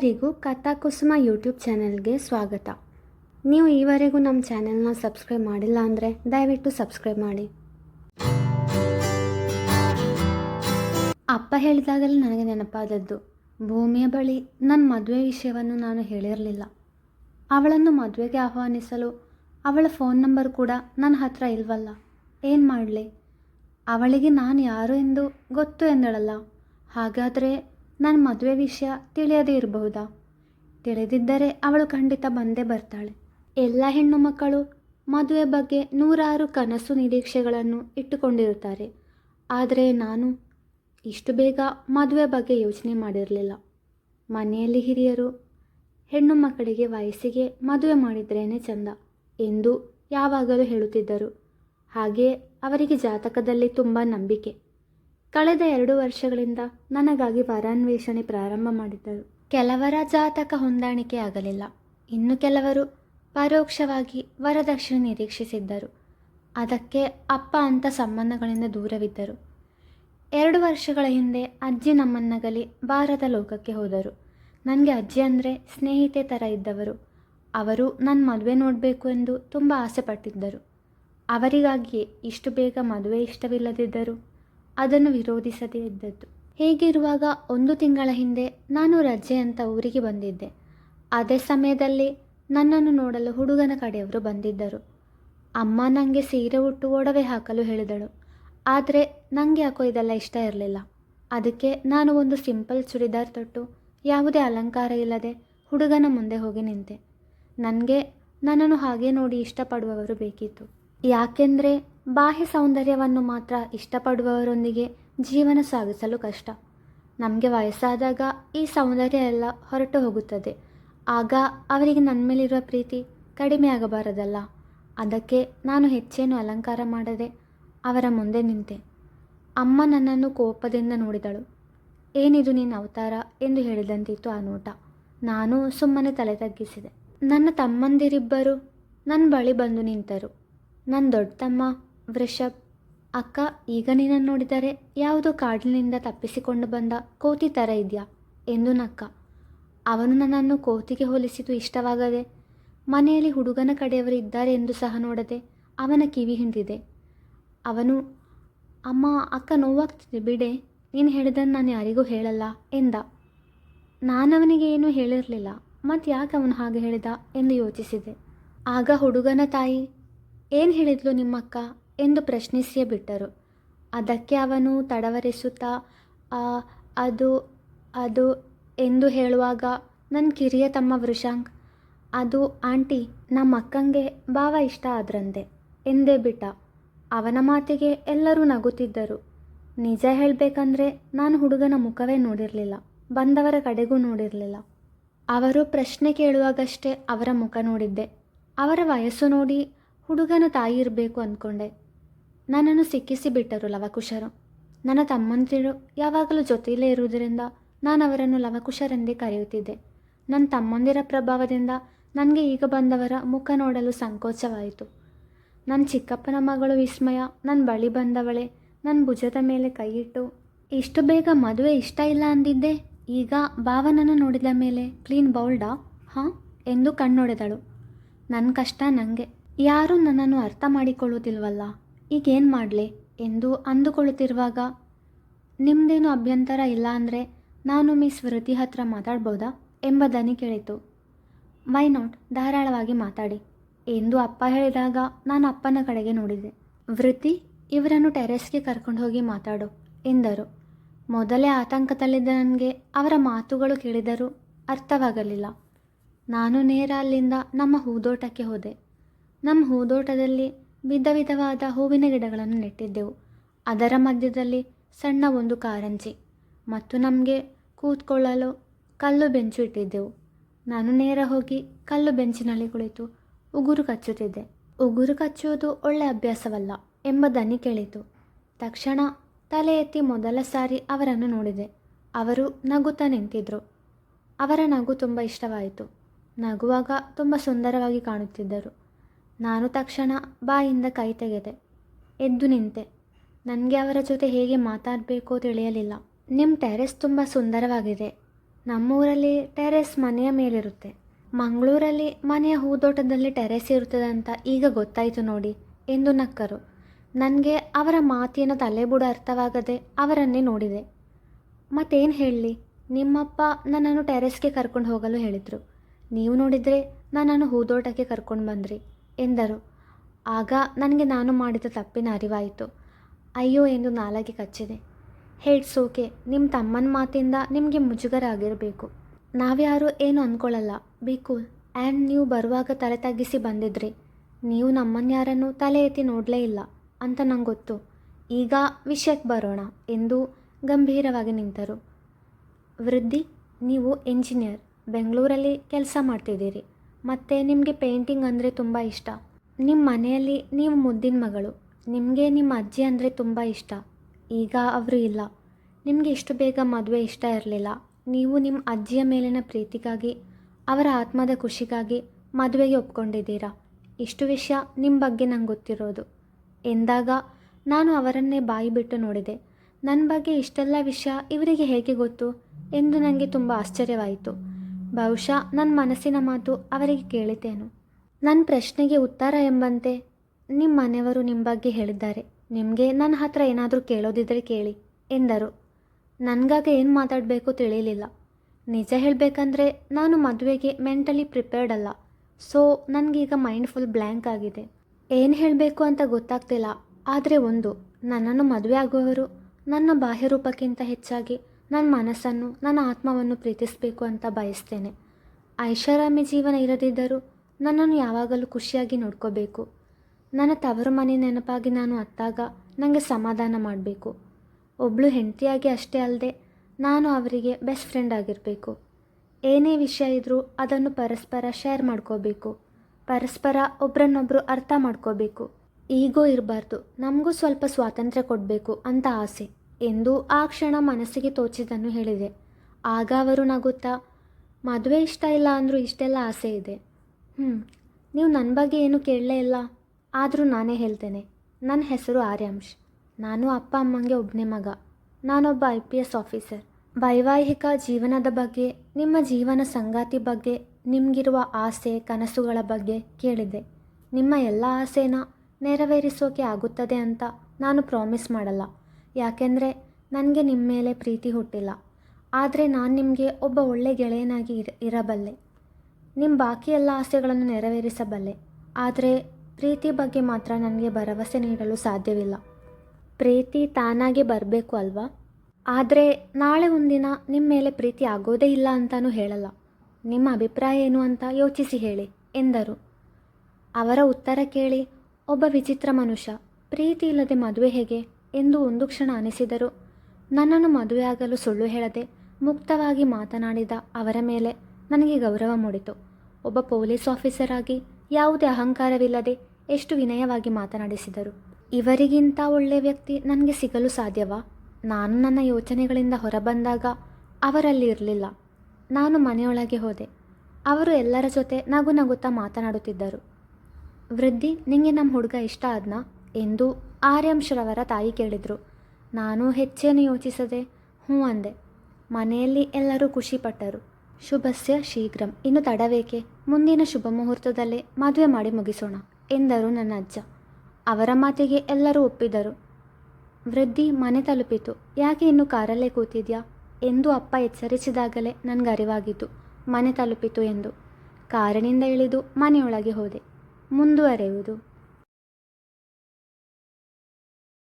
ಎಲ್ಲರಿಗೂ ಕಥಾಕುಸುಮ ಯೂಟ್ಯೂಬ್ ಚಾನೆಲ್ಗೆ ಸ್ವಾಗತ. ನೀವು ಈವರೆಗೂ ನಮ್ಮ ಚಾನೆಲ್ನ ಸಬ್ಸ್ಕ್ರೈಬ್ ಮಾಡಿಲ್ಲ ಅಂದರೆ ದಯವಿಟ್ಟು ಸಬ್ಸ್ಕ್ರೈಬ್ ಮಾಡಿ. ಅಪ್ಪ ಹೇಳಿದಾಗಲೇ ನನಗೆ ನೆನಪಾದದ್ದು, ಭೂಮಿಯ ಬಳಿ ನನ್ನ ಮದುವೆ ವಿಷಯವನ್ನು ನಾನು ಹೇಳಿರಲಿಲ್ಲ. ಅವಳನ್ನು ಮದುವೆಗೆ ಆಹ್ವಾನಿಸಲು ಅವಳ ಫೋನ್ ನಂಬರ್ ಕೂಡ ನನ್ನ ಹತ್ರ ಇಲ್ವಲ್ಲ? ಏನು ಮಾಡಲಿ? ಅವಳಿಗೆ ನಾನು ಯಾರು ಎಂದು ಗೊತ್ತು ಎಂದಳಲ್ಲ. ಹಾಗಾದರೆ ನನ್ನ ಮದುವೆ ವಿಷಯ ತಿಳಿಯದೇ ಇರಬಹುದಾ? ತಿಳಿದಿದ್ದರೆ ಅವಳು ಖಂಡಿತ ಬಂದೇ ಬರ್ತಾಳೆ. ಎಲ್ಲ ಹೆಣ್ಣು ಮಕ್ಕಳು ಮದುವೆ ಬಗ್ಗೆ ನೂರಾರು ಕನಸು ನಿರೀಕ್ಷೆಗಳನ್ನು ಇಟ್ಟುಕೊಂಡಿರುತ್ತಾರೆ. ಆದರೆ ನಾನು ಇಷ್ಟು ಬೇಗ ಮದುವೆ ಬಗ್ಗೆ ಯೋಚನೆ ಮಾಡಿರಲಿಲ್ಲ. ಮನೆಯಲ್ಲಿ ಹಿರಿಯರು ಹೆಣ್ಣು ಮಕ್ಕಳಿಗೆ ವಯಸ್ಸಿಗೆ ಮದುವೆ ಮಾಡಿದ್ರೇ ಚಂದ ಎಂದು ಯಾವಾಗಲೂ ಹೇಳುತ್ತಿದ್ದರು. ಹಾಗೆಯೇ ಅವರಿಗೆ ಜಾತಕದಲ್ಲಿ ತುಂಬ ನಂಬಿಕೆ. ಕಳೆದ ಎರಡು ವರ್ಷಗಳಿಂದ ನನಗಾಗಿ ವರಾನ್ವೇಷಣೆ ಪ್ರಾರಂಭ ಮಾಡಿದ್ದರು. ಕೆಲವರ ಜಾತಕ ಹೊಂದಾಣಿಕೆ ಆಗಲಿಲ್ಲ. ಇನ್ನು ಕೆಲವರು ಪರೋಕ್ಷವಾಗಿ ವರದಕ್ಷಿಣೆ ನಿರೀಕ್ಷಿಸಿದ್ದರು. ಅದಕ್ಕೆ ಅಪ್ಪ ಅಂತ ಸಂಬಂಧಗಳಿಂದ ದೂರವಿದ್ದರು. ಎರಡು ವರ್ಷಗಳ ಹಿಂದೆ ಅಜ್ಜಿ ನಮ್ಮನ್ನಗಲಿ ಭಾರತ ಲೋಕಕ್ಕೆ ಹೋದರು. ನನಗೆ ಅಜ್ಜಿ ಅಂದರೆ ಸ್ನೇಹಿತೆ ಥರ ಇದ್ದವರು. ಅವರು ನನ್ನ ಮದುವೆ ನೋಡಬೇಕು ಎಂದು ತುಂಬ ಆಸೆ ಪಟ್ಟಿದ್ದರು ಅವರಿಗಾಗಿಯೇ ಇಷ್ಟು ಬೇಗ ಮದುವೆ ಇಷ್ಟವಿಲ್ಲದಿದ್ದರು. ಅದನ್ನು ವಿರೋಧಿಸದೇ ಇದ್ದದ್ದು. ಹೀಗಿರುವಾಗ ಒಂದು ತಿಂಗಳ ಹಿಂದೆ ನಾನು ರಜೆ ಅಂತ ಊರಿಗೆ ಬಂದಿದ್ದೆ. ಅದೇ ಸಮಯದಲ್ಲಿ ನನ್ನನ್ನು ನೋಡಲು ಹುಡುಗನ ಕಡೆಯವರು ಬಂದಿದ್ದರು. ಅಮ್ಮ ನನಗೆ ಸೀರೆ ಉಟ್ಟು ಒಡವೆ ಹಾಕಲು ಹೇಳಿದಳು. ಆದರೆ ನನಗೆ ಯಾಕೋ ಇದೆಲ್ಲ ಇಷ್ಟ ಇರಲಿಲ್ಲ. ಅದಕ್ಕೆ ನಾನು ಒಂದು ಸಿಂಪಲ್ ಚೂಡಿದಾರ್ ತೊಟ್ಟು ಯಾವುದೇ ಅಲಂಕಾರ ಇಲ್ಲದೆ ಹುಡುಗನ ಮುಂದೆ ಹೋಗಿ ನಿಂತೆ. ನನಗೆ ನನ್ನನ್ನು ಹಾಗೆ ನೋಡಿ ಇಷ್ಟಪಡುವವರು ಬೇಕಿತ್ತು. ಯಾಕೆಂದರೆ ಬಾಹ್ಯ ಸೌಂದರ್ಯವನ್ನು ಮಾತ್ರ ಇಷ್ಟಪಡುವವರೊಂದಿಗೆ ಜೀವನ ಸಾಗಿಸಲು ಕಷ್ಟ. ನಮಗೆ ವಯಸ್ಸಾದಾಗ ಈ ಸೌಂದರ್ಯ ಎಲ್ಲ ಹೊರಟು ಹೋಗುತ್ತದೆ. ಆಗ ಅವರಿಗೆ ನನ್ನ ಮೇಲಿರುವ ಪ್ರೀತಿ ಕಡಿಮೆ ಆಗಬಾರದಲ್ಲ. ಅದಕ್ಕೆ ನಾನು ಹೆಚ್ಚೇನು ಅಲಂಕಾರ ಮಾಡದೆ ಅವರ ಮುಂದೆ ನಿಂತೆ. ಅಮ್ಮ ನನ್ನನ್ನು ಕೋಪದಿಂದ ನೋಡಿದಳು. ಏನಿದು ನೀನು ಅವತಾರ ಎಂದು ಹೇಳಿದಂತಿತ್ತು ಆ ನೋಟ. ನಾನು ಸುಮ್ಮನೆ ತಲೆ ತಗ್ಗಿಸಿದೆ. ನನ್ನ ತಮ್ಮಂದಿರಿಬ್ಬರು ನನ್ನ ಬಳಿ ಬಂದು ನಿಂತರು. ನನ್ನ ದೊಡ್ಡಮ್ಮ ವೃಷಭ್. ಅಕ್ಕ, ಈಗ ನಿನ್ನನ್ನು ನೋಡಿದರೆ ಯಾವುದೋ ಕಾಡಿನಿಂದ ತಪ್ಪಿಸಿಕೊಂಡು ಬಂದ ಕೋತಿ ಥರ ಇದೆಯಾ ಎಂದು ನಕ್ಕ. ಅವನು ನನ್ನನ್ನು ಕೋತಿಗೆ ಹೋಲಿಸಿದ್ದು ಇಷ್ಟವಾಗದೆ, ಮನೆಯಲ್ಲಿ ಹುಡುಗನ ಕಡೆಯವರು ಇದ್ದಾರೆ ಎಂದು ಸಹ ನೋಡದೆ ಅವನ ಕಿವಿ ಹಿಂದಿದೆ ಅವನು, ಅಮ್ಮ, ಅಕ್ಕ ನೋವಾಗ್ತಿದೆ ಬಿಡೆ, ನೀನು ಹೇಳಿದನ್ನು ನಾನು ಯಾರಿಗೂ ಹೇಳಲ್ಲ ಎಂದ. ನಾನವನಿಗೆ ಏನೂ ಹೇಳಿರಲಿಲ್ಲ ಮತ್ತು ಯಾಕೆ ಅವನು ಹಾಗೆ ಹೇಳಿದ ಎಂದು ಯೋಚಿಸಿದೆ. ಆಗ ಹುಡುಗನ ತಾಯಿ ಏನು ಹೇಳಿದ್ಲು ನಿಮ್ಮಕ್ಕ? ಎಂದು ಪ್ರಶ್ನಿಸಿಯೇ ಬಿಟ್ಟರು. ಅದಕ್ಕೆ ಅವನು ತಡವರಿಸುತ್ತಾ "ಆ, ಅದು ಅದು ಎಂದು ಹೇಳುವಾಗ ನನ್ನ ಕಿರಿಯ ತಮ್ಮ ವೃಷಾಂಕ್ ಅದು ಆಂಟಿ ನಮ್ಮ ಅಕ್ಕಂಗೆ ಭಾವ ಇಷ್ಟ ಆದ್ರಂತೆ ಎಂದೇ ಬಿಟ್ಟ. ಅವನ ಮಾತಿಗೆ ಎಲ್ಲರೂ ನಗುತ್ತಿದ್ದರು. ನಿಜ ಹೇಳಬೇಕಂದ್ರೆ ನಾನು ಹುಡುಗನ ಮುಖವೇ ನೋಡಿರಲಿಲ್ಲ ಬಂದವರ ಕಡೆಗೂ ನೋಡಿರಲಿಲ್ಲ. ಅವರು ಪ್ರಶ್ನೆ ಕೇಳುವಾಗಷ್ಟೇ ಅವರ ಮುಖ ನೋಡಿದ್ದೆ. ಅವರ ವಯಸ್ಸು ನೋಡಿ ಹುಡುಗನ ತಾಯಿ ಇರಬೇಕು ಅಂದ್ಕೊಂಡೆ ನನ್ನನ್ನು ಸಿಕ್ಕಿಸಿ ಬಿಟ್ಟರು ಲವಕುಶರು. ನನ್ನ ತಮ್ಮಂದಿರು ಯಾವಾಗಲೂ ಜೊತೆಯಲ್ಲೇ ಇರುವುದರಿಂದ ನಾನು ಅವರನ್ನು ಲವಕುಶರೆಂದೇ ಕರೆಯುತ್ತಿದ್ದೆ. ನನ್ನ ತಮ್ಮಂದಿರ ಪ್ರಭಾವದಿಂದ ನನಗೆ ಈಗ ಬಂದವರ ಮುಖ ನೋಡಲು ಸಂಕೋಚವಾಯಿತು. ನನ್ನ ಚಿಕ್ಕಪ್ಪನ ಮಗಳು ವಿಸ್ಮಯ, ನನ್ನ ಬಳಿ ಬಂದವಳೆ ನನ್ನ ಭುಜದ ಮೇಲೆ ಕೈಯಿಟ್ಟು, ಇಷ್ಟು ಬೇಗ ಮದುವೆ ಇಷ್ಟ ಇಲ್ಲ ಅಂದಿದ್ದೆ, ಈಗ ಭಾವನನ್ನು ನೋಡಿದ ಮೇಲೆ ಕ್ಲೀನ್ ಬೌಲ್ಡಾ? ಹಾಂ? ಎಂದು ಕಣ್ಣೊಡೆದಳು. ನನ್ನ ಕಷ್ಟ ನನಗೆ ಯಾರೂ ನನ್ನನ್ನು ಅರ್ಥ ಮಾಡಿಕೊಳ್ಳುವುದಿಲ್ವಲ್ಲ? ಈಗೇನು ಮಾಡಲಿ? ಎಂದು ಅಂದುಕೊಳ್ಳುತ್ತಿರುವಾಗ ನಿಮ್ಮದೇನು ಅಭ್ಯಂತರ ಇಲ್ಲ ಅಂದರೆ ನಾನು ಮಿಸ್ ವೃತಿ ಹತ್ರ ಮಾತಾಡ್ಬೋದಾ? ಎಂಬ ದನಿ ಕೇಳಿತು. Why not? ಧಾರಾಳವಾಗಿ ಮಾತಾಡಿ. ಎಂದು ಅಪ್ಪ ಹೇಳಿದಾಗ ನಾನು ಅಪ್ಪನ ಕಡೆಗೆ ನೋಡಿದೆ. ವೃತ್ತಿ ಇವರನ್ನು ಟೆರೆಸ್ಗೆ ಕರ್ಕೊಂಡು ಹೋಗಿ ಮಾತಾಡು, ಎಂದರು. ಮೊದಲೇ ಆತಂಕದಲ್ಲಿದ್ದ ನನಗೆ ಅವರ ಮಾತುಗಳು ಕೇಳಿದರೂ ಅರ್ಥವಾಗಲಿಲ್ಲ. ನಾನು ನೇರ ಅಲ್ಲಿಂದ ನಮ್ಮ ಹೂದೋಟಕ್ಕೆ ಹೋದೆ. ನಮ್ಮ ಹೂದೋಟದಲ್ಲಿ ವಿಧ ವಿಧವಾದ ಹೂವಿನ ಗಿಡಗಳನ್ನು ನೆಟ್ಟಿದ್ದೆವು. ಅದರ ಮಧ್ಯದಲ್ಲಿ ಸಣ್ಣ ಒಂದು ಕಾರಂಜಿ ಮತ್ತು ನಮಗೆ ಕೂತ್ಕೊಳ್ಳಲು ಕಲ್ಲು ಬೆಂಚು ಇಟ್ಟಿದ್ದೆವು. ನಾನು ನೇರ ಹೋಗಿ ಕಲ್ಲು ಬೆಂಚಿನಲ್ಲಿ ಕುಳಿತು ಉಗುರು ಕಚ್ಚುತ್ತಿದ್ದೆ. ಉಗುರು ಕಚ್ಚುವುದು ಒಳ್ಳೆ ಅಭ್ಯಾಸವಲ್ಲ ಎಂಬ ದನಿ ಕೇಳಿತು. ತಕ್ಷಣ ತಲೆ ಎತ್ತಿ ಮೊದಲ ಸಾರಿ ಅವರನ್ನು ನೋಡಿದೆ. ಅವರು ನಗುತ್ತಾ ನಿಂತಿದ್ದರು ಅವರ ನಗು ತುಂಬ ಇಷ್ಟವಾಯಿತು. ನಗುವಾಗ ತುಂಬ ಸುಂದರವಾಗಿ ಕಾಣುತ್ತಿದ್ದರು. ನಾನು ತಕ್ಷಣ ಬಾಯಿಂದ ಕೈ ತೆಗೆದೆ. ಎದ್ದು ನಿಂತೆ. ನನಗೆ ಅವರ ಜೊತೆ ಹೇಗೆ ಮಾತಾಡಬೇಕೋ ತಿಳಿಯಲಿಲ್ಲ. ನಿಮ್ಮ ಟೆರೆಸ್ ತುಂಬ ಸುಂದರವಾಗಿದೆ. ನಮ್ಮೂರಲ್ಲಿ ಟೆರೆಸ್ ಮನೆಯ ಮೇಲಿರುತ್ತೆ. ಮಂಗಳೂರಲ್ಲಿ ಮನೆಯ ಹೂದೋಟದಲ್ಲಿ ಟೆರೆಸ್ ಇರುತ್ತದೆ ಅಂತ ಈಗ ಗೊತ್ತಾಯಿತು ನೋಡಿ ಎಂದು ನಕ್ಕರು. ನನಗೆ ಅವರ ಮಾತಿನ ತಲೆಬುಡ ಅರ್ಥವಾಗದೆ ಅವರನ್ನೇ ನೋಡಿದೆ. ಮತ್ತೇನು ಹೇಳಲಿ ನಿಮ್ಮಪ್ಪ ನನ್ನನ್ನು ಟೆರೆಸ್ಗೆ ಕರ್ಕೊಂಡು ಹೋಗಲು ಹೇಳಿದರು. ನೀವು ನೋಡಿದರೆ ನನ್ನನ್ನು ಹೂದೋಟಕ್ಕೆ ಕರ್ಕೊಂಡು ಬಂದ್ರಿ. ಎಂದರು. ಆಗ ನನಗೆ ನಾನು ಮಾಡಿದ ತಪ್ಪಿನ ಅರಿವಾಯಿತು. ಅಯ್ಯೋ ಎಂದು ನಾಲಗೆ ಕಚ್ಚಿದೆ. ಹೇಟ್ಸ್ ಓಕೆ ನಿಮ್ಮ ತಮ್ಮನ ಮಾತಿಂದ ನಿಮಗೆ ಮುಜುಗರ ಆಗಿರಬೇಕು ನಾವ್ಯಾರು ಏನು ಅಂದ್ಕೊಳ್ಳಲ್ಲ ಬಿ ಆ್ಯಂಡ್ ನೀವು ಬರುವಾಗ ತಲೆ ತಗ್ಗಿಸಿ ಬಂದಿದ್ರಿ. ನೀವು ನಮ್ಮನ್ಯಾರನ್ನು ತಲೆ ಎತ್ತಿ ನೋಡಲೇ ಇಲ್ಲ ಅಂತ ನಂಗೆ ಗೊತ್ತು. ಈಗ ವಿಷಯಕ್ಕೆ ಬರೋಣ ಎಂದು ಗಂಭೀರವಾಗಿ ನಿಂತರು. ವೃದ್ಧಿ, ನೀವು ಎಂಜಿನಿಯರ್. ಬೆಂಗಳೂರಲ್ಲಿ ಕೆಲಸ ಮಾಡ್ತಿದ್ದೀರಿ. ಮತ್ತು ನಿಮಗೆ ಪೇಂಟಿಂಗ್ ಅಂದರೆ ತುಂಬ ಇಷ್ಟ. ನಿಮ್ಮ ಮನೆಯಲ್ಲಿ ನೀವು ಮುದ್ದಿನ ಮಗಳು. ನಿಮಗೆ ನಿಮ್ಮ ಅಜ್ಜಿ ಅಂದರೆ ತುಂಬ ಇಷ್ಟ. ಈಗ ಅವರು ಇಲ್ಲ. ನಿಮಗೆ ಇಷ್ಟು ಬೇಗ ಮದುವೆ ಇಷ್ಟ ಇರಲಿಲ್ಲ. ನೀವು ನಿಮ್ಮ ಅಜ್ಜಿಯ ಮೇಲಿನ ಪ್ರೀತಿಗಾಗಿ, ಅವರ ಆತ್ಮದ ಖುಷಿಗಾಗಿ ಮದುವೆಗೆ ಒಪ್ಕೊಂಡಿದ್ದೀರಾ? ಇಷ್ಟು ವಿಷಯ ನಿಮ್ಮ ಬಗ್ಗೆ ನಂಗೆ ಗೊತ್ತಿರೋದು. ಎಂದಾಗ ನಾನು ಅವರನ್ನೇ ಬಾಯಿ ಬಿಟ್ಟು ನೋಡಿದೆ. ನನ್ನ ಬಗ್ಗೆ ಇಷ್ಟೆಲ್ಲ ವಿಷಯ ಇವರಿಗೆ ಹೇಗೆ ಗೊತ್ತು? ಎಂದು ನನಗೆ ತುಂಬ ಆಶ್ಚರ್ಯವಾಯಿತು. ಬಹುಶಃ ನನ್ನ ಮನಸ್ಸಿನ ಮಾತು ಅವರಿಗೆ ಕೇಳಿತೇನು. ನನ್ನ ಪ್ರಶ್ನೆಗೆ ಉತ್ತರ ಎಂಬಂತೆ ನಿಮ್ಮ ಮನೆಯವರು ನಿಮ್ಮ ಬಗ್ಗೆ ಹೇಳಿದ್ದಾರೆ. ನಿಮಗೆ ನನ್ನ ಹತ್ರ ಏನಾದರೂ ಕೇಳೋದಿದ್ರೆ ಕೇಳಿ, ಎಂದರು. ನನಗಾಗ ಏನು ಮಾತಾಡಬೇಕು ತಿಳಿಯಲಿಲ್ಲ ನಿಜ ಹೇಳಬೇಕಂದ್ರೆ ನಾನು ಮದುವೆಗೆ ಮೆಂಟಲಿ ಪ್ರಿಪೇರ್ಡ್ ಅಲ್ಲ, ಸೊ ನನಗೀಗ ಮೈಂಡ್ ಫುಲ್ ಬ್ಲ್ಯಾಂಕ್ ಆಗಿದೆ. ಏನು ಹೇಳಬೇಕು ಅಂತ ಗೊತ್ತಾಗ್ತಿಲ್ಲ, ಆದರೆ ಒಂದು, ನನ್ನನ್ನು ಮದುವೆ ಆಗುವವರು ನನ್ನ ಬಾಹ್ಯ ರೂಪಕ್ಕಿಂತ ಹೆಚ್ಚಾಗಿ ನನ್ನ ಮನಸ್ಸನ್ನು, ನನ್ನ ಆತ್ಮವನ್ನು ಪ್ರೀತಿಸಬೇಕು ಅಂತ ಬಯಸ್ತೇನೆ. ಐಷಾರಾಮಿ ಜೀವನ ಇರದಿದ್ದರೂ ನನ್ನನ್ನು ಯಾವಾಗಲೂ ಖುಷಿಯಾಗಿ ನೋಡ್ಕೋಬೇಕು. ನನ್ನ ತವರು ಮನೆ ನೆನಪಾಗಿ ನಾನು ಅತ್ತಾಗ ನನಗೆ ಸಮಾಧಾನ ಮಾಡಬೇಕು. ಒಬ್ಬಳು ಹೆಂಡತಿಯಾಗಿ ಅಷ್ಟೇ ಅಲ್ಲದೆ ನಾನು ಅವರಿಗೆ ಬೆಸ್ಟ್ ಫ್ರೆಂಡ್ ಆಗಿರಬೇಕು. ಏನೇ ವಿಷಯ ಇದ್ದರೂ ಅದನ್ನು ಪರಸ್ಪರ ಶೇರ್ ಮಾಡ್ಕೋಬೇಕು. ಪರಸ್ಪರ ಒಬ್ರನ್ನೊಬ್ಬರು ಅರ್ಥ ಮಾಡ್ಕೋಬೇಕು. ಈಗೋ ಇರಬಾರ್ದು, ನಮಗೂ ಸ್ವಲ್ಪ ಸ್ವಾತಂತ್ರ್ಯ ಕೊಡಬೇಕು ಅಂತ ಆಸೆ. ಎಂದು ಆ ಕ್ಷಣ ಮನಸ್ಸಿಗೆ ತೋಚಿದ್ದನ್ನು ಹೇಳಿದೆ. ಆಗ ಅವರು ನಗುತ್ತಾ, ಮದುವೆ ಇಷ್ಟ ಇಲ್ಲ ಅಂದರೂ ಇಷ್ಟೆಲ್ಲ ಆಸೆ ಇದೆ. ಹ್ಞೂ ನೀವು ನನ್ನ ಬಗ್ಗೆ ಏನು ಕೇಳಲೇ ಇಲ್ಲ. ಆದರೂ ನಾನೇ ಹೇಳ್ತೇನೆ. ನನ್ನ ಹೆಸರು ಆರ್ಯಾಂಶ್. ನಾನು ಅಪ್ಪ ಅಮ್ಮಂಗೆ ಒಬ್ಬನೇ ಮಗ. ನಾನೊಬ್ಬ ಐ ಪಿ ಎಸ್ ಆಫೀಸರ್. ವೈವಾಹಿಕ ಜೀವನದ ಬಗ್ಗೆ, ನಿಮ್ಮ ಜೀವನ ಸಂಗಾತಿ ಬಗ್ಗೆ, ನಿಮಗಿರುವ ಆಸೆ, ಕನಸುಗಳ ಬಗ್ಗೆ ಕೇಳಿದೆ. ನಿಮ್ಮ ಎಲ್ಲ ಆಸೆನ ನೆರವೇರಿಸೋಕೆ ಆಗುತ್ತದೆ ಅಂತ ನಾನು ಪ್ರಾಮಿಸ್ ಮಾಡಲ್ಲ. ಯಾಕೆಂದರೆ ನನಗೆ ನಿಮ್ಮ ಮೇಲೆ ಪ್ರೀತಿ ಹುಟ್ಟಿಲ್ಲ. ಆದರೆ ನಾನು ನಿಮಗೆ ಒಬ್ಬ ಒಳ್ಳೆ ಗೆಳೆಯನಾಗಿ ಇರ ಇರಬಲ್ಲೆ. ನಿಮ್ಮ ಬಾಕಿ ಎಲ್ಲ ಆಸೆಗಳನ್ನು ನೆರವೇರಿಸಬಲ್ಲೆ. ಆದರೆ ಪ್ರೀತಿ ಬಗ್ಗೆ ಮಾತ್ರ ನನಗೆ ಭರವಸೆ ನೀಡಲು ಸಾಧ್ಯವಿಲ್ಲ. ಪ್ರೀತಿ ತಾನಾಗೆ ಬರಬೇಕು ಅಲ್ವಾ? ಆದರೆ ನಾಳೆ ಒಂದಿನ ನಿಮ್ಮ ಮೇಲೆ ಪ್ರೀತಿ ಆಗೋದೇ ಇಲ್ಲ ಅಂತಾನೂ ಹೇಳಲ್ಲ. ನಿಮ್ಮ ಅಭಿಪ್ರಾಯ ಏನು ಅಂತ ಯೋಚಿಸಿ ಹೇಳಿ, ಎಂದರು. ಅವರ ಉತ್ತರ ಕೇಳಿ ಒಬ್ಬ ವಿಚಿತ್ರ ಮನುಷ್ಯ, ಪ್ರೀತಿ ಇಲ್ಲದೆ ಮದುವೆ ಹೇಗೆ? ಎಂದು ಒಂದು ಕ್ಷಣ ಅನಿಸಿದರು. ನನ್ನನ್ನು ಮದುವೆಯಾಗಲು ಸುಳ್ಳು ಹೇಳದೆ ಮುಕ್ತವಾಗಿ ಮಾತನಾಡಿದ ಅವರ ಮೇಲೆ ನನಗೆ ಗೌರವ ಮೂಡಿತು. ಒಬ್ಬ ಪೊಲೀಸ್ ಆಫೀಸರ್ ಆಗಿ ಯಾವುದೇ ಅಹಂಕಾರವಿಲ್ಲದೆ ಎಷ್ಟು ವಿನಯವಾಗಿ ಮಾತನಾಡಿಸಿದರು. ಇವರಿಗಿಂತ ಒಳ್ಳೆಯ ವ್ಯಕ್ತಿ ನನಗೆ ಸಿಗಲು ಸಾಧ್ಯವಾ? ನಾನು ನನ್ನ ಯೋಚನೆಗಳಿಂದ ಹೊರಬಂದಾಗ ಅವರಲ್ಲಿ ಇರಲಿಲ್ಲ. ನಾನು ಮನೆಯೊಳಗೆ ಹೋದೆ. ಅವರು ಎಲ್ಲರ ಜೊತೆ ನಗು ನಗುತ್ತಾ ಮಾತನಾಡುತ್ತಿದ್ದರು. ವೃದ್ಧಿ, ನಿಂಗೆ ನಮ್ಮ ಹುಡುಗ ಇಷ್ಟ ಆದ್ನಾ? ಎಂದು ಆರ್ಯಾಂಶ್ರವರ ತಾಯಿ ಕೇಳಿದರು. ನಾನು ಹೆಚ್ಚೇನು ಯೋಚಿಸದೆ ಹ್ಞೂ ಅಂದೆ. ಮನೆಯಲ್ಲಿ ಎಲ್ಲರೂ ಖುಷಿಪಟ್ಟರು. ಶುಭಸ್ಯ ಶೀಘ್ರಂ. ಇನ್ನು ತಡವೇಕೆ? ಮುಂದಿನ ಶುಭ ಮುಹೂರ್ತದಲ್ಲೇ ಮದುವೆ ಮಾಡಿ ಮುಗಿಸೋಣ ಎಂದರು ನನ್ನ ಅಜ್ಜ. ಅವರ ಮಾತಿಗೆ ಎಲ್ಲರೂ ಒಪ್ಪಿದರು. ವೃದ್ಧಿ, ಮನೆ ತಲುಪಿತು. ಯಾಕೆ ಇನ್ನು ಕಾರಲ್ಲೇ ಕೂತಿದ್ಯಾ? ಎಂದು ಅಪ್ಪ ಎಚ್ಚರಿಸಿದಾಗಲೇ ನನಗೆ ಅರಿವಾಗಿತ್ತು. ಮನೆ ತಲುಪಿತು ಎಂದು. ಕಾರಿನಿಂದ ಇಳಿದು ಮನೆಯೊಳಗೆ ಹೋದೆ. ಮುಂದುವರೆಯುವುದು.